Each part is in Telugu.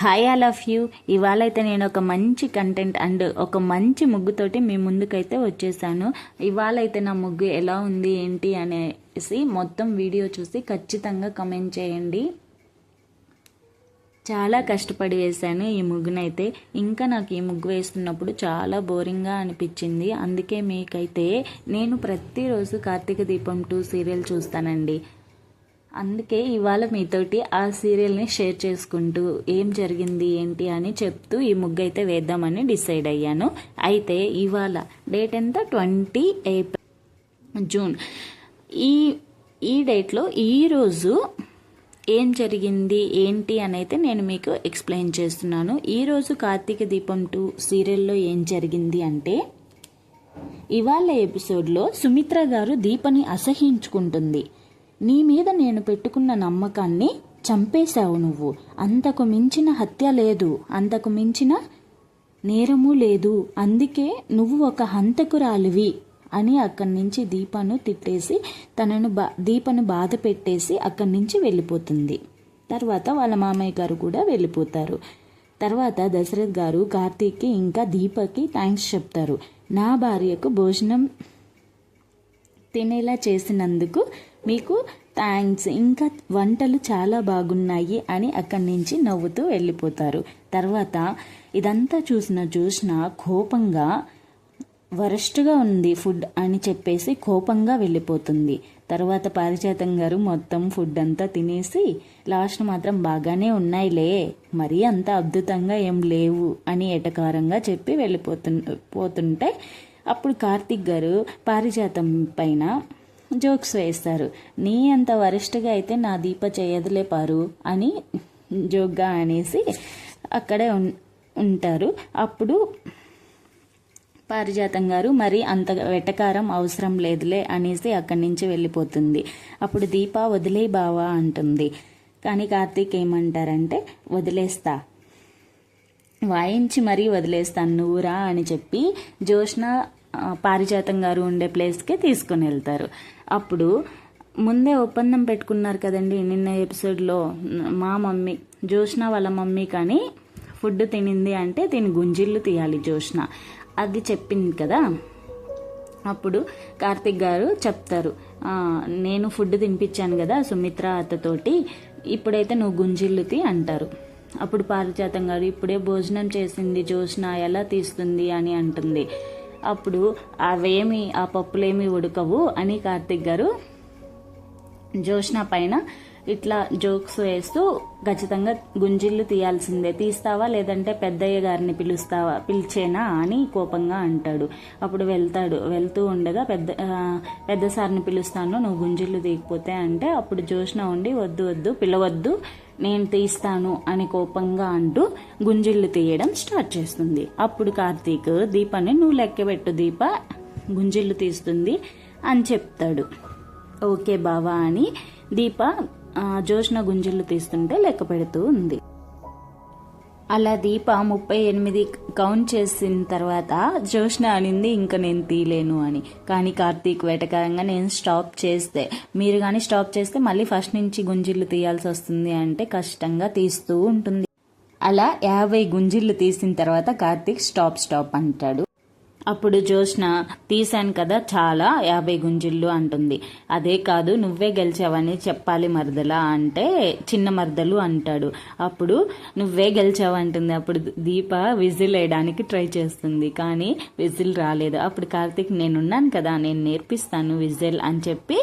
Hi all of you. ఇవాళ అయితే నేను ఒక మంచి కంటెంట్ అండ్ ఒక మంచి ముగ్గుతోటి మీ ముందుకైతే వచ్చేసాను. ఇవాళ అయితే నా ముగ్గు ఎలా ఉంది ఏంటి అనేసి మొత్తం వీడియో చూసి ఖచ్చితంగా కమెంట్ చేయండి. చాలా కష్టపడి వేశాను ఈ ముగ్గునైతే. ఇంకా నాకు ఈ ముగ్గు వేస్తున్నప్పుడు చాలా బోరింగ్గా అనిపించింది. అందుకే మీకైతే నేను ప్రతిరోజు కార్తీక దీపం టూ సీరియల్ చూస్తానండి. అందుకే ఇవాళ మీతోటి ఆ సీరియల్ని షేర్ చేసుకుంటూ ఏం జరిగింది ఏంటి అని చెప్తూ ఈ ముగ్గు అయితే వేద్దామని డిసైడ్ అయ్యాను. అయితే ఇవాళ డేట్ ఎంత? Twenty April June. ఈ ఈ డేట్లో ఈరోజు ఏం జరిగింది ఏంటి అని అయితే నేను మీకు ఎక్స్ప్లెయిన్ చేస్తున్నాను. ఈరోజు కార్తీక దీపం టూ సీరియల్లో ఏం జరిగింది అంటే ఇవాళ ఎపిసోడ్లో సుమిత్ర గారు దీపని అసహించుకుంటుంది. నీ మీద నేను పెట్టుకున్న నమ్మకాన్ని చంపేశావు నువ్వు. అంతకు మించిన హత్య లేదు. అంతకు మించిన నేరము లేదు. అందుకే నువ్వు ఒక హంతకురాలివి అని అక్కడి నుంచి దీపను తిట్టేసి తనను బా దీపను బాధ పెట్టేసి అక్కడి నుంచి వెళ్ళిపోతుంది. తర్వాత వాళ్ళ మామయ్య గారు కూడా వెళ్ళిపోతారు. తర్వాత దశరథ్ గారు కార్తీక్కి ఇంకా దీపకి థ్యాంక్స్ చెప్తారు. నా భార్యకు భోజనం తినేలా చేసినందుకు మీకు థ్యాంక్స్ ఇంకా వంటలు చాలా బాగున్నాయి అని అక్కడి నుంచి నవ్వుతూ వెళ్ళిపోతారు. తర్వాత ఇదంతా చూసిన చూసిన కోపంగా వరస్ట్గా ఉంది ఫుడ్ అని చెప్పేసి కోపంగా వెళ్ళిపోతుంది. తర్వాత పారిజాతం గారు మొత్తం ఫుడ్ అంతా తినేసి లాస్ట్ మాత్రం బాగానే ఉన్నాయిలే. మరీ అంత అద్భుతంగా ఏం లేవు అని ఎటకారంగా చెప్పి వెళ్ళిపోతు పోతుంటే అప్పుడు కార్తిక్ గారు పారిజాతం పైన జోక్స్ వేస్తారు. నీ అంత వరిష్ఠగా అయితే నా దీప చేయదులే పారు అని జోక్గా అనేసి అక్కడే ఉంటారు. అప్పుడు పారిజాతం గారు మరి అంత వెటకారం అవసరం లేదులే అనేసి అక్కడి నుంచి వెళ్ళిపోతుంది. అప్పుడు దీప వదిలే బావా అంటుంది. కానీ కార్తీక్ ఏమంటారంటే వదిలేస్తా. వాయించి మరీ వదిలేస్తాను నువ్వురా అని చెప్పి జోష్న పారిజాతం గారు ఉండే ప్లేస్కి తీసుకుని వెళ్తారు. అప్పుడు ముందే ఒప్పందం పెట్టుకున్నారు కదండి నిన్న ఎపిసోడ్లో మా మమ్మీ జోష్న వాళ్ళ మమ్మీ కానీ ఫుడ్ తినింది అంటే దీని గుంజిళ్ళు తీయాలి జోష్న అది చెప్పింది కదా. అప్పుడు కార్తిక్ గారు చెప్తారు నేను ఫుడ్ తినిపించాను కదా సుమిత్ర అత్తతోటి ఇప్పుడైతే నువ్వు గుంజిల్లుతి అంటారు. అప్పుడు పారిజాతం గారు ఇప్పుడే భోజనం చేసింది జోష్న ఎలా తీస్తుంది అని అంటుంది. అప్పుడు అవేమి ఆ పప్పులేమి ఉడకవు అని కార్తిక్ గారు జోష్న పైన ఇట్లా జోక్స్ వేస్తూ ఖచ్చితంగా గుంజిళ్ళు తీయాల్సిందే. తీస్తావా? లేదంటే పెద్దయ్య గారిని పిలుస్తావా? పిలిచేనా అని కోపంగా అంటాడు. అప్పుడు వెళ్తాడు. వెళ్తూ ఉండగా పెద్ద పెద్ద సార్ని పిలుస్తాను నువ్వు గుంజిళ్ళు తీయకపోతే అంటే అప్పుడు జోష్న ఉండి వద్దు వద్దు పిలవద్దు నేను తీస్తాను అని కోపంగా అంటూ గుంజిళ్ళు తీయడం స్టార్ట్ చేస్తుంది. అప్పుడు కార్తీక్ దీపాన్ని నువ్వు లెక్కబెట్టు దీప గుంజిళ్ళు తీస్తుంది అని చెప్తాడు. ఓకే బావా అని దీప జోష్న గుంజిళ్ళు తీస్తుంటే లెక్క పెడుతూ ఉంది. అలా దీప ముప్పై ఎనిమిది కౌంట్ చేసిన తర్వాత జోష్న అనింది ఇంకా నేను తీయలేను అని. కానీ కార్తీక్ వెటకారంగా నేను స్టాప్ చేస్తే మీరు కానీ స్టాప్ చేస్తే మళ్ళీ ఫస్ట్ నుంచి గుంజిళ్ళు తీయాల్సి వస్తుంది అంటే కష్టంగా తీస్తూ ఉంటుంది. అలా యాభై గుంజిళ్ళు తీసిన తర్వాత కార్తీక్ స్టాప్ స్టాప్ అంటాడు. అప్పుడు జోష్న తీశాను కదా చాలా యాభై గుంజిళ్ళు అంటుంది. అదే కాదు నువ్వే గెలిచావని చెప్పాలి మరదలా అంటే చిన్న మరదలు అంటాడు. అప్పుడు నువ్వే గెలిచావంటుంది అప్పుడు దీప విజిల్ వేయడానికి ట్రై చేస్తుంది. కానీ విజిల్ రాలేదు. అప్పుడు కార్తీక్ నేనున్నాను కదా నేను నేర్పిస్తాను విజిల్ అని చెప్పి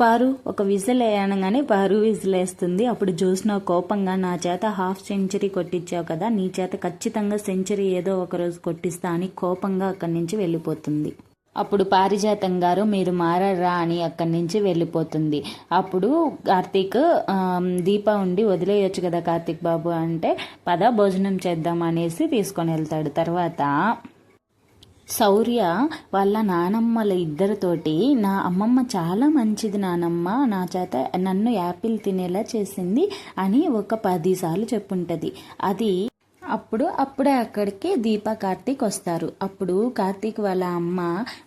పారు ఒక విజిల్ వేయనగానే పారు విజిల్ వేస్తుంది. అప్పుడు జోస్న కోపంగా నా చేత హాఫ్ సెంచరీ కొట్టించావు కదా నీ చేత ఖచ్చితంగా సెంచరీ ఏదో ఒక రోజు కొట్టిస్తా అని కోపంగా అక్కడి నుంచి వెళ్ళిపోతుంది. అప్పుడు పారిజాతం గారు మీరు మారరా అని అక్కడి నుంచి వెళ్ళిపోతుంది. అప్పుడు కార్తీక్ దీప ఉండి వదిలేయొచ్చు కదా కార్తీక్ బాబు అంటే పద భోజనం చేద్దాం అనేసి తీసుకొని వెళ్తాడు. తర్వాత శౌర్య వాళ్ళ నానమ్మల ఇద్దరితోటి నా అమ్మమ్మ చాలా మంచిది నానమ్మ నా చేత నన్ను యాపిల్ తినేలా చేసింది అని ఒక పదిసార్లు చెప్పుంటుంది. అది అప్పుడు అప్పుడే అక్కడికి దీప కార్తీక్ వస్తారు. అప్పుడు కార్తీక్ వాళ్ళ అమ్మ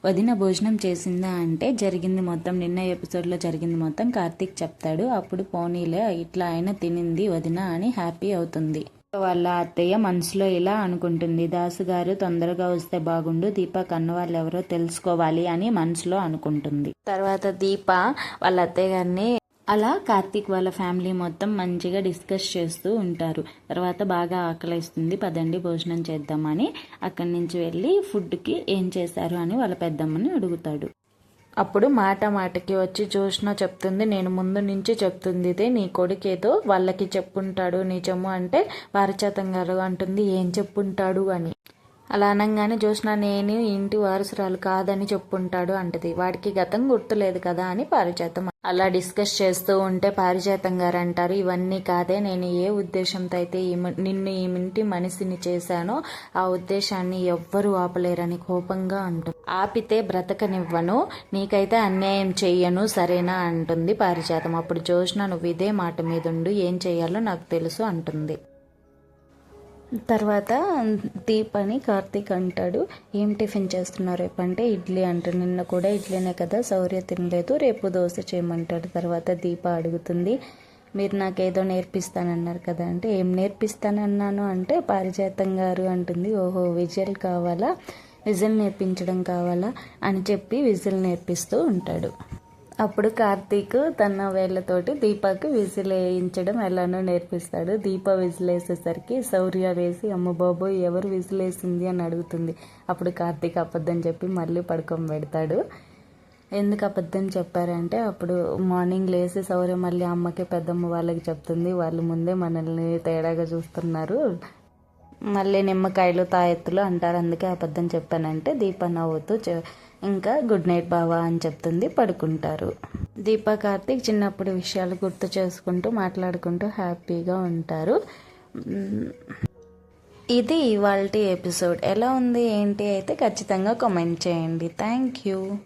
వదిన భోజనం చేసిందా అంటే జరిగింది మొత్తం నిన్న ఎపిసోడ్లో జరిగింది మొత్తం కార్తీక్ చెప్తాడు అప్పుడు పోనీలే ఇట్లా ఆయన తినింది వదిన అని హ్యాపీ అవుతుంది. వాళ్ళ అత్తయ్య మనసులో ఇలా అనుకుంటుంది దాసు గారు తొందరగా వస్తే బాగుండు దీప కన్న వాళ్ళు ఎవరో తెలుసుకోవాలి అని మనసులో అనుకుంటుంది. తర్వాత దీప వాళ్ళ అత్తయ్య గారిని అలా కార్తీక్ వాళ్ళ ఫ్యామిలీ మొత్తం మంచిగా డిస్కస్ చేస్తూ ఉంటారు. తర్వాత బాగా ఆకలిస్తుంది పదండి భోజనం చేద్దామని అక్కడి నుంచి వెళ్ళి ఫుడ్కి ఏం చేశారు అని వాళ్ళ పెద్దమ్మని అడుగుతాడు. అప్పుడు మాట మాటకి వచ్చి చూసినా చెప్తుంది నేను ముందు నుంచి చెప్తుంది ఇదే నీ కొడుకేదో వాళ్ళకి చెప్పుంటాడు నిజము అంటే వారిచేతం గారు అంటుంది ఏం చెప్పుంటాడు అని. అలా అనగానే జోష్న నేను ఇంటి వారసురాలు కాదని చెప్పుంటాడు అంటది. వాడికి గతం గుర్తులేదు కదా అని పారిజాతం అలా డిస్కస్ చేస్తూ ఉంటే పారిజాతం గారు అంటారు ఇవన్నీ కాదే నేను ఏ ఉద్దేశంతో అయితే ఈ నిన్ను ఈ ఇంటి మనిషిని చేశానో ఆ ఉద్దేశాన్ని ఎవ్వరూ ఆపలేరని కోపంగా అంటుంది. ఆపితే బ్రతకనివ్వను నీకైతే అన్యాయం చెయ్యను సరేనా అంటుంది పారిజాతం. అప్పుడు జోష్న నువ్వు ఇదే మాట మీదుండు ఏం చేయాలో నాకు తెలుసు అంటుంది. తర్వాత దీపని కార్తీక్ అంటాడు. ఏం టిఫిన్ చేస్తున్నారు రేపు అంటే ఇడ్లీ అంటాడు. నిన్న కూడా ఇడ్లీనే కదా శౌర్య తినలేదు. రేపు దోశ చేయమంటాడు. తర్వాత దీప అడుగుతుంది. మీరు నాకేదో నేర్పిస్తానన్నారు కదా అంటే ఏం నేర్పిస్తానన్నాను అంటే పారిజాతం గారు అంటుంది. ఓహో విజువల్ కావాలా? విజిల్ నేర్పించడం కావాలా? అని చెప్పి విజిల్ నేర్పిస్తూ ఉంటాడు. అప్పుడు కార్తీక్ తన వేళ్ళతోటి దీపకి విజిల్ వేయించడం ఎలానో నేర్పిస్తాడు. దీప విజిల్ వేసేసరికి శౌర్య వేసి అమ్మ బాబోయ్ ఎవరు విజిల్ వేసింది అని అడుగుతుంది. అప్పుడు కార్తీక్ అబద్ధం చెప్పి మళ్ళీ పడుకొని పెడతాడు. ఎందుకు అబద్ధం చెప్పారంటే అప్పుడు మార్నింగ్ లేసి శౌర్య మళ్ళీ అమ్మకి పెద్దమ్మ వాళ్ళకి చెప్తుంది. వాళ్ళు ముందే మనల్ని తేడాగా చూస్తున్నారు. మళ్ళీ నిమ్మకాయలు తాయెత్తులు అంటారు. అందుకే అబద్ధం చెప్పానంటే దీప నవ్వుతూ ఇంకా గుడ్ నైట్ బావా అని చెప్తుంది పడుకుంటారు. దీప కార్తీక్ చిన్నప్పుడు విషయాలు గుర్తు చేసుకుంటూ మాట్లాడుకుంటూ హ్యాపీగా ఉంటారు. ఇది ఇవాళ ఎపిసోడ్. ఎలా ఉంది ఏంటి అయితే ఖచ్చితంగా కామెంట్ చేయండి. Thank you.